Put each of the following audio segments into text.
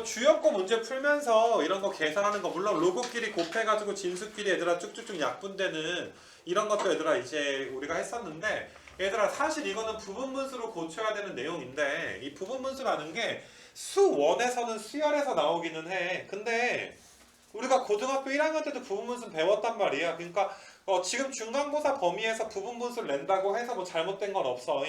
뭐 주요거 문제 풀면서 이런 거 계산하는 거 물론 로그끼리 곱해가지고 진수끼리 얘들아 쭉쭉쭉 약분되는 이런 것도 얘들아 이제 우리가 했었는데 얘들아 사실 이거는 부분분수로 고쳐야 되는 내용인데 이 부분분수라는 게 수원에서는 수열에서 나오기는 해. 근데 우리가 고등학교 1학년 때도 부분분수 배웠단 말이야. 그러니까 어, 지금 중간고사 범위에서 부분분수를 낸다고 해서 뭐 잘못된 건 없어.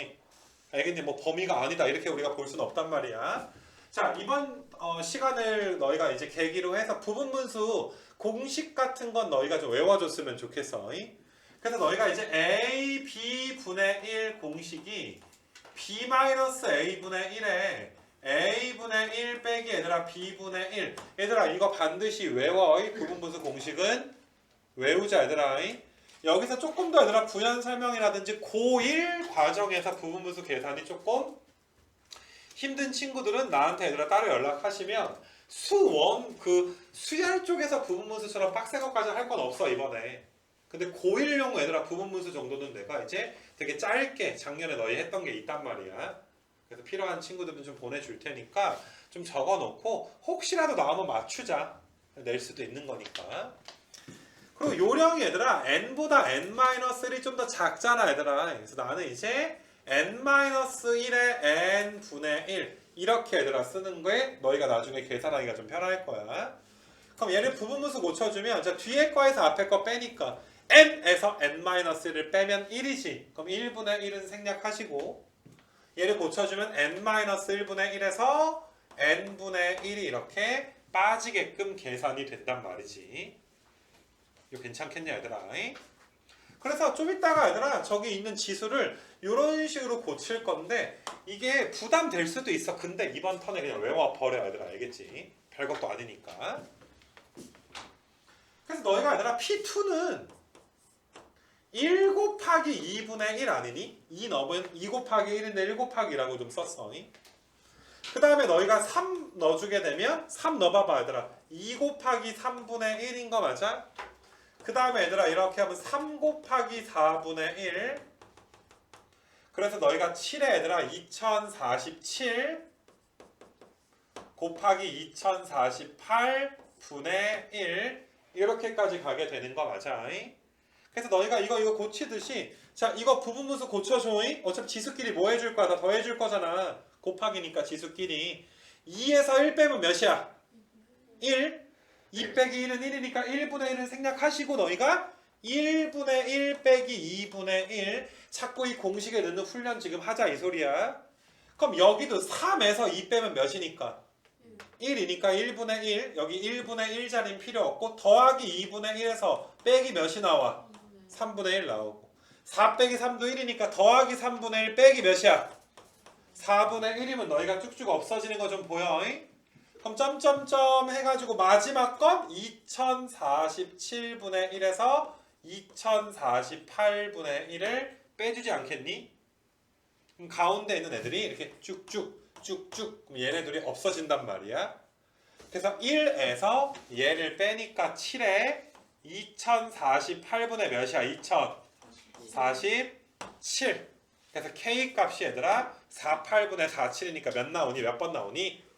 알겠니? 뭐 범위가 아니다. 이렇게 우리가 볼 수는 없단 말이야 자 이번 어, 시간을 너희가 이제 계기로 해서 부분 분수 공식 같은 건 너희가 좀 외워줬으면 좋겠어. 이? 그래서 너희가 이제 a b 분의 1 공식이 b 마이너스 a 분의 1에 a 분의 1 빼기 얘들아 b 분의 1 얘들아 이거 반드시 외워. 이 부분 분수 공식은 외우자 얘들아. 이? 여기서 조금 더 얘들아 부연 설명이라든지 고1 과정에서 부분 분수 계산이 조금 힘든 친구들은 나한테 얘들아 따로 연락하시면 수원 그 수열 쪽에서 부분문수처럼 빡센 것까지 할 건 없어 이번에. 근데 고1용 얘들아 부분문수 정도는 내가 이제 되게 짧게 작년에 너희 했던 게 있단 말이야. 그래서 필요한 친구들은 좀 보내줄 테니까 좀 적어놓고 혹시라도 나오면 맞추자. 낼 수도 있는 거니까. 그리고 요령이 얘들아 n보다 n-1이 좀 더 작잖아 얘들아. 그래서 나는 이제 n-1의 n분의 1 이렇게 얘들아 쓰는 거에 너희가 나중에 계산하기가 좀 편할 거야. 그럼 얘를 부분분수 고쳐주면 자 뒤에 거에서 앞에 거 빼니까 n에서 n-1을 빼면 1이지. 그럼 1분의 1은 생략하시고 얘를 고쳐주면 n-1분의 1에서 n분의 1이 이렇게 빠지게끔 계산이 된단 말이지. 이거 괜찮겠냐 얘들아 그래서 좀 이따가 얘들아 저기 있는 지수를 이런 식으로 고칠 건데 이게 부담될 수도 있어. 근데 이번 턴에 그냥 외워버려 얘들아. 알겠지? 별것도 아니니까. 그래서 너희가 얘들아 P2는 1 곱하기 2분의 1 아니니? 2 넣으면 2 곱하기 1인데 1 곱하기라고 좀 썼어. 그 다음에 너희가 3 넣어주게 되면 3 넣어봐봐 얘들아. 2 곱하기 3분의 1인 거 맞아? 그 다음에 얘들아 이렇게 하면 3 곱하기 4분의 1 그래서 너희가 7에 얘들아 2047 곱하기 2048 분의 1 이렇게까지 가게 되는 거 맞아? 그래서 너희가 이거 이거 고치듯이 자 이거 부분분수 고쳐줘 어차피 지수끼리 뭐 해줄 거야? 다 더해줄 거잖아. 곱하기니까 지수끼리. 2에서 1 빼면 몇이야? 1 2 빼기 1은 1이니까 1분의 1은 생략하시고 너희가 1분의 1 빼기 2분의 1 자꾸 이 공식에 넣는 훈련 지금 하자 이 소리야. 그럼 여기도 3에서 2 빼면 몇이니까? 1이니까 1분의 1 여기 1분의 1자리는 필요 없고 더하기 2분의 1에서 빼기 몇이 나와? 3분의 1 나오고 4 빼기 3도 1이니까 더하기 3분의 1 빼기 몇이야? 4분의 1이면 너희가 쭉쭉 없어지는 거 좀 보여? 잉? 그럼 점점점 해가지고 마지막 건 2047분의 1에서 2048분의 1을 빼주지 않겠니? 그럼 가운데 있는 애들이 이렇게 쭉쭉 쭉쭉 얘네들이 없어진단 말이야. 그래서 1에서 얘를 빼니까 7에 2048분의 몇이야? 2047. 그래서 K 값이 얘들아 48분의 47이니까 몇 나오니? 몇 번 나오니?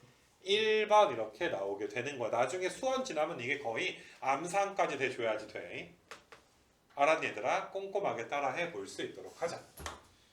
1번 이렇게 나오게 되는 거야. 나중에 수원 지나면 이게 거의 암산까지 돼줘야지 돼. 알았니 얘들아? 꼼꼼하게 따라 해 볼 수 있도록 하자.